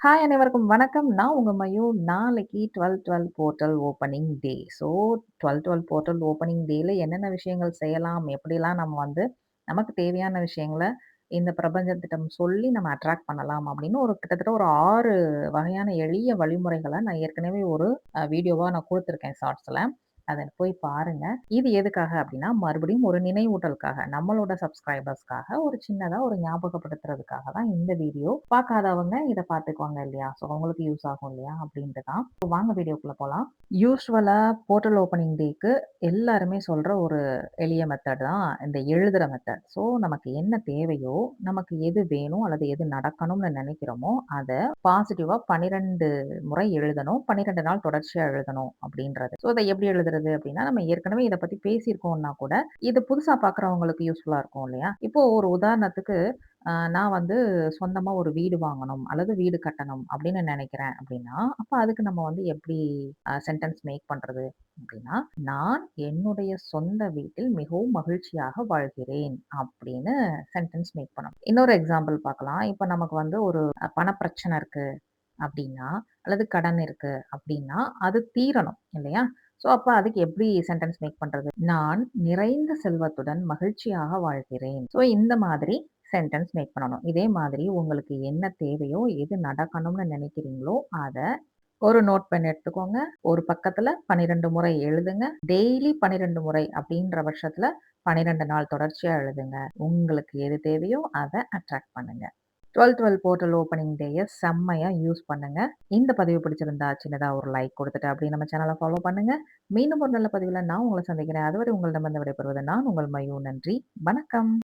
Hi அனைவருக்கும் வணக்கம். நான் உங்கள் மயூ. நாளைக்கு 12/12 portal opening day. So 12/12 portal opening டேயில் என்னென்ன விஷயங்கள் செய்யலாம்? எப்படிலாம் நம்ம வந்து நமக்கு தேவையான விஷயங்களை இந்த பிரபஞ்சத்திடம் சொல்லி நம்ம அட்ராக்ட் பண்ணலாம் அப்படின்னு ஒரு கிட்டத்தட்ட ஒரு ஆறு வகையான எளிய வழிமுறைகளை நான் ஏற்கனவே ஒரு வீடியோவாக நான் கொடுத்துருக்கேன் ஷார்ட்ஸில் அத போய் பாருங்க. இது எதுக்காக அப்படின்னா, மறுபடியும் ஒரு நினைவூட்டலுக்காக, நம்மளோட சப்ஸ்கிரைபர்ஸ்க்காக ஒரு சின்னதா ஒரு ஞாபகப்படுத்துறதுக்காக தான் இந்த வீடியோ. பார்க்காதவங்க இத பார்த்துக்குவாங்க இல்லையா? ஸோ அவங்களுக்கு யூஸ் ஆகும் இல்லையா? அப்படின்ட்டு தான். வாங்க வீடியோக்குள்ள போகலாம் யூசுவலா போர்ட்டல் ஓப்பனிங் டேக்கு எல்லாருமே சொல்ற ஒரு எளிய மெத்தட் தான் இந்த எழுதுற மெத்தட். ஸோ நமக்கு என்ன தேவையோ, நமக்கு எது வேணும் அல்லது எது நடக்கணும்னு நினைக்கிறோமோ, அதை பாசிட்டிவா 12 முறை எழுதணும். 12 நாள் தொடர்ச்சியா எழுதணும் அப்படின்றது. ஸோ இத எப்படி எழுதுறது அப்படின்னா, நம்ம ஏற்கனவே இதை பத்தி பேசியிருக்கோம்னா கூட, இது புதுசா பார்க்குறவங்களுக்கு யூஸ்ஃபுல்லா இருக்கும் இல்லையா? இப்போ ஒரு உதாரணத்துக்கு நான் வந்து சொந்தமா ஒரு வீடு வாங்கணும் அல்லது வீடு கட்டணும் அப்படின்னு நினைக்கிறேன் அப்படின்னா, அப்ப அதுக்கு நம்ம வந்து எப்படி சென்டென்ஸ் மேக் பண்றது அப்படின்னா, நான் என்னுடைய சொந்த வீட்டில் மிகவும் மகிழ்ச்சியாக வாழ்கிறேன் அப்படின்னு சென்டென்ஸ் மேக் பண்ணணும். இன்னொரு எக்ஸாம்பிள் பார்க்கலாம். இப்ப நமக்கு வந்து ஒரு பண பணப்பிரச்சனை இருக்கு அப்படின்னா, அல்லது கடன் இருக்கு அப்படின்னா, அது தீரணும் இல்லையா? ஸோ அப்போ அதுக்கு எப்படி சென்டென்ஸ் மேக் பண்ணுறது நான் நிறைந்த செல்வத்துடன் மகிழ்ச்சியாக வாழ்கிறேன். ஸோ இந்த மாதிரி சென்டென்ஸ் மேக் பண்ணணும். இதே மாதிரி உங்களுக்கு என்ன தேவையோ, எது நடக்கணும்னு நினைக்கிறீங்களோ, அதை ஒரு நோட் பென் எடுத்துக்கோங்க. ஒரு பக்கத்துல 12 முறை எழுதுங்க. டெய்லி 12 முறை அப்படின்ற பட்சத்துல 12 நாள் தொடர்ச்சியா எழுதுங்க. உங்களுக்கு எது தேவையோ அதை அட்ராக்ட் பண்ணுங்க. 12/12 போர்ட்டல் ஓப்பனிங் டேயை செம்மையா யூஸ் பண்ணுங்க. இந்த பதிவு பிடிச்சிருந்தா சின்னதாக ஒரு லைக் கொடுத்துட்டு அப்படி நம்ம சேனலை ஃபாலோ பண்ணுங்க. மீண்டும் ஒரு நல்ல பதிவில் நான் உங்களை சந்திக்கிறேன். அதுவரை உங்களிடமிருந்து விடைபெறுவது நான் உங்கள் மயூ. நன்றி. வணக்கம்.